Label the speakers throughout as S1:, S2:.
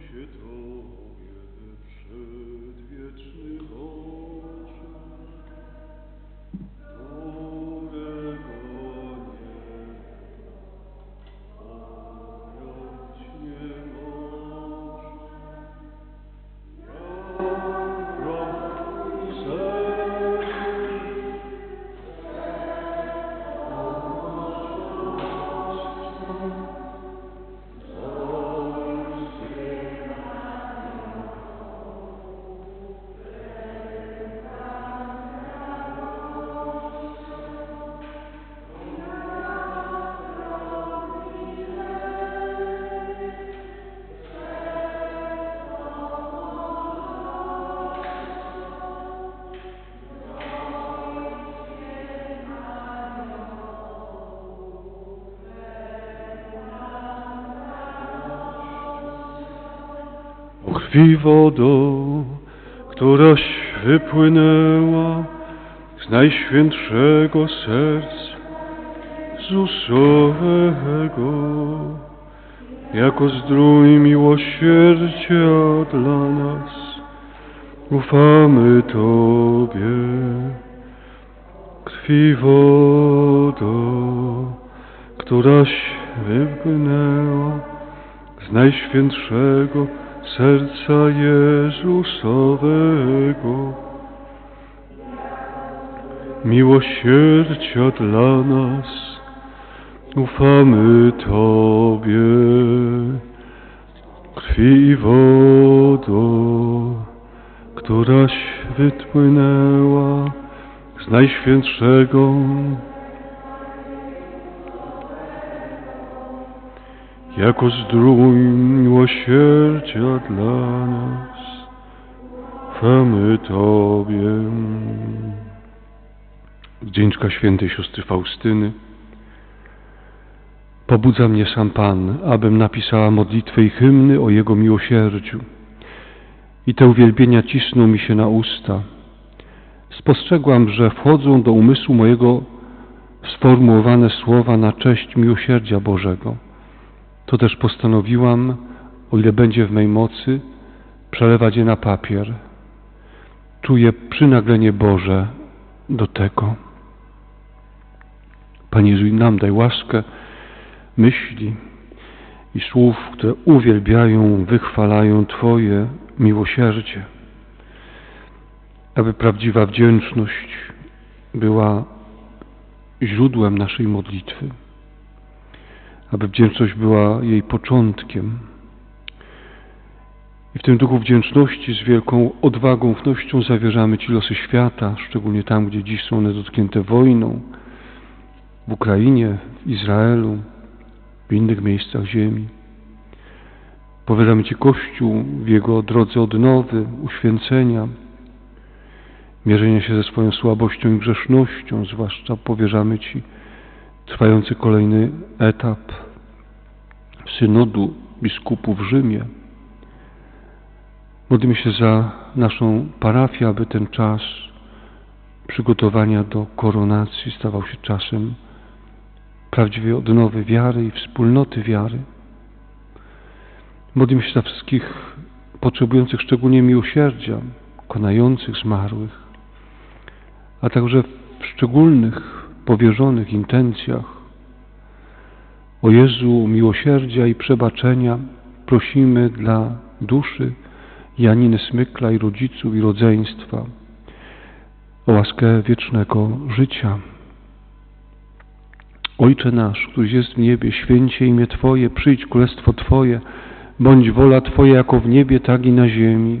S1: Się Tobie, przedwieczny krwi wodo, któraś wypłynęła z najświętszego serca Zuzowego, jako zdrój miłosierdzia dla nas, ufamy Tobie. Krwi wodo, któraś wypłynęła z najświętszego serca Jezusowego. Miłosierdzia dla nas, ufamy Tobie. Krwi i wodo, któraś wypłynęła z najświętszego jako zdrój miłosierdzia dla nas. Ufamy Tobie. Wdzięczka świętej siostry Faustyny. Pobudza mnie sam Pan, abym napisała modlitwę i hymny o Jego miłosierdziu. I te uwielbienia cisną mi się na usta. Spostrzegłam, że wchodzą do umysłu mojego sformułowane słowa na cześć miłosierdzia Bożego. To też postanowiłam, o ile będzie w mej mocy, przelewać je na papier. Czuję przynaglenie Boże do tego. Panie Jezu, nam daj łaskę myśli i słów, które uwielbiają, wychwalają Twoje miłosierdzie, aby prawdziwa wdzięczność była źródłem naszej modlitwy aby wdzięczność była jej początkiem. I w tym duchu wdzięczności z wielką odwagą, ufnością zawierzamy Ci losy świata, szczególnie tam, gdzie dziś są one dotknięte wojną, w Ukrainie, w Izraelu, w innych miejscach ziemi. Powierzamy Ci Kościół w jego drodze odnowy, uświęcenia, mierzenia się ze swoją słabością i grzesznością, zwłaszcza powierzamy Ci trwający kolejny etap synodu biskupów w Rzymie. Modlimy się za naszą parafię, aby ten czas przygotowania do koronacji stawał się czasem prawdziwej odnowy wiary i wspólnoty wiary. Modlimy się za wszystkich potrzebujących szczególnie miłosierdzia, konających zmarłych, a także w szczególnych powierzonych intencjach. O Jezu, miłosierdzia i przebaczenia prosimy dla duszy Janiny Smykla i rodziców i rodzeństwa o łaskę wiecznego życia. Ojcze nasz, któryś jest w niebie, święcie imię Twoje, przyjdź królestwo Twoje, bądź wola Twoja jako w niebie, tak i na ziemi.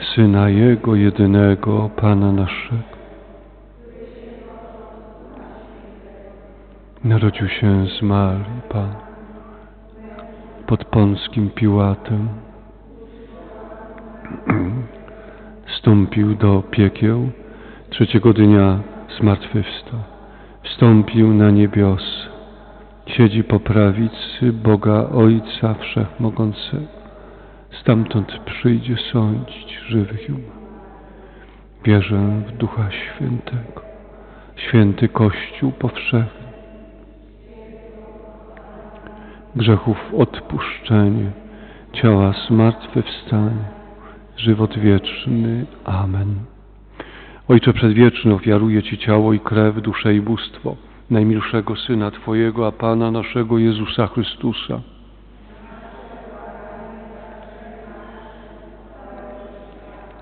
S1: Syna Jego jedynego, Pana naszego. Narodził się z Marii Pan pod Pąskim Piłatem. Wstąpił do piekieł, trzeciego dnia zmartwychwstał. Wstąpił na niebios, siedzi po prawicy Boga Ojca Wszechmogącego. Stamtąd przyjdzie sądzić żywych i. Wierzę w Ducha Świętego, święty Kościół powszechny, grzechów odpuszczenie, ciała zmartwychwstanie, żywot wieczny. Amen. Ojcze Przedwieczny, ofiaruję Ci ciało i krew, duszę i bóstwo najmilszego Syna Twojego, a Pana naszego Jezusa Chrystusa.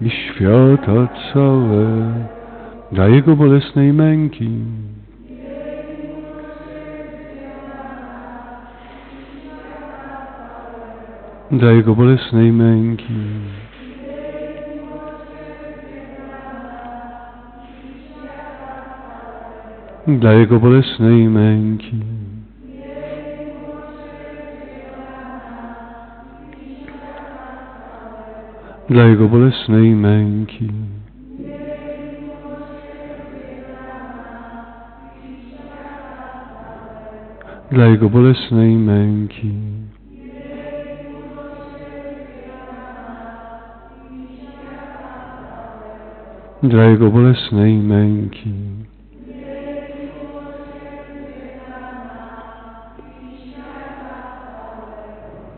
S1: i świata całe, dla Jego bolesnej męki. Dla Jego bolesnej męki. Dla Jego bolesnej męki. Dla Jego bolesnej męki. Dla Jego bolesnej męki. Dla Jego bolesnej męki.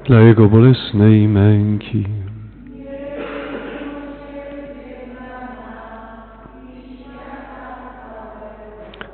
S1: Dla Jego bolesnej męki.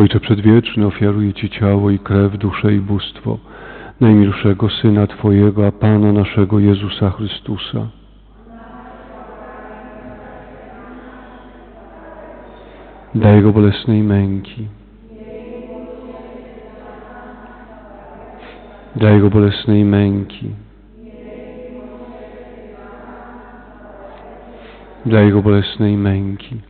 S1: Ojcze Przedwieczny, ofiaruję Ci ciało i krew, duszę i bóstwo najmilszego Syna Twojego, a Pana naszego Jezusa Chrystusa. Dla Jego bolesnej męki, dla Jego bolesnej męki, dla Jego bolesnej męki.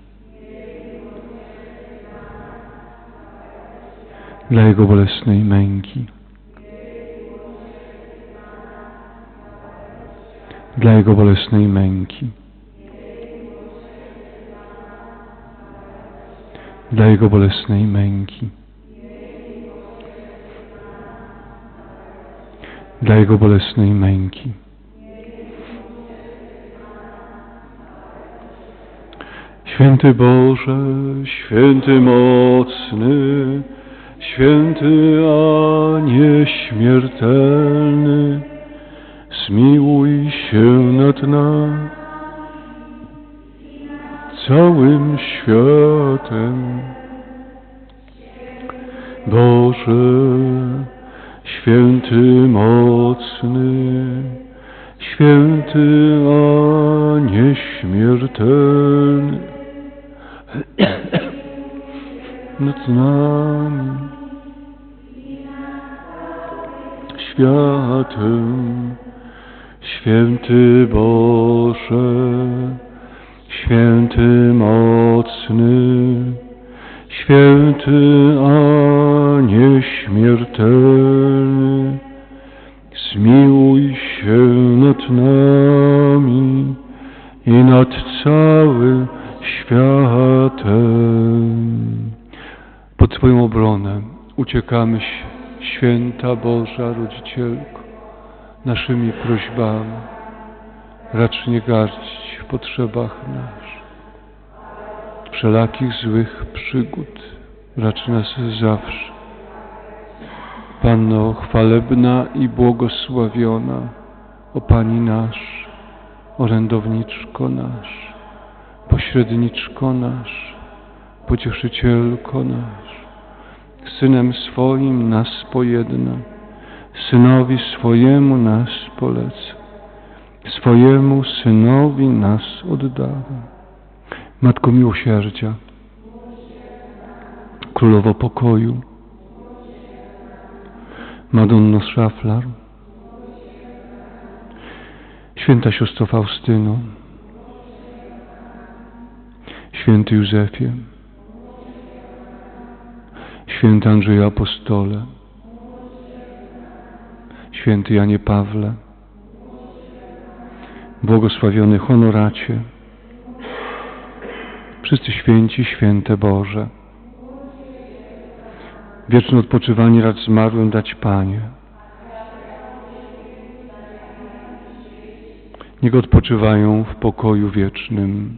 S1: Dla Jego bolesnej męki. Dla Jego bolesnej męki. Dla Jego bolesnej męki. Dla Jego bolesnej męki. Święty Boże, święty mocny, Święty, a nieśmiertelny, zmiłuj się nad nami, całym światem. Boże, święty mocny, święty, a nieśmiertelny, nad nami światem. Święty Boże, święty mocny, święty a nieśmiertelny, zmiłuj się nad nami i nad całym światem. Pod Twoją obronę uciekamy Święta Boża Rodzicielko, naszymi prośbami racz nie gardzić w potrzebach naszych. Wszelakich złych przygód racz nas zawsze. Panno chwalebna i błogosławiona, o Pani nasz, orędowniczko nasz, pośredniczko nasz, pocieszycielko nasz, Synem swoim nas pojedna, Synowi swojemu nas poleca, swojemu Synowi nas oddawa. Matko miłosierdzia, Królowo pokoju, Madonno Szaflar, Święta Siostro Faustyno, Święty Józefie, Święty Andrzeju Apostole, Święty Janie Pawle, błogosławiony Honoracie, wszyscy święci, święte Boże. Wieczne odpoczywanie rad zmarłym dać Panie. niech odpoczywają w pokoju wiecznym.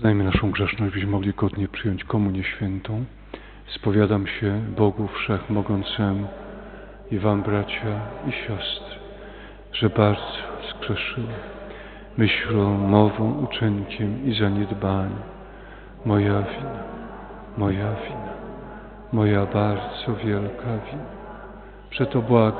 S1: Uznajmy naszą grzeszność, byśmy mogli godnie przyjąć komunię świętą. Spowiadam się Bogu Wszechmogącemu i Wam, bracia i siostry, że bardzo zgrzeszyłem myślą, mową, uczynkiem i zaniedbaniem. Moja wina, moja wina, moja bardzo wielka wina. Przeto błagam,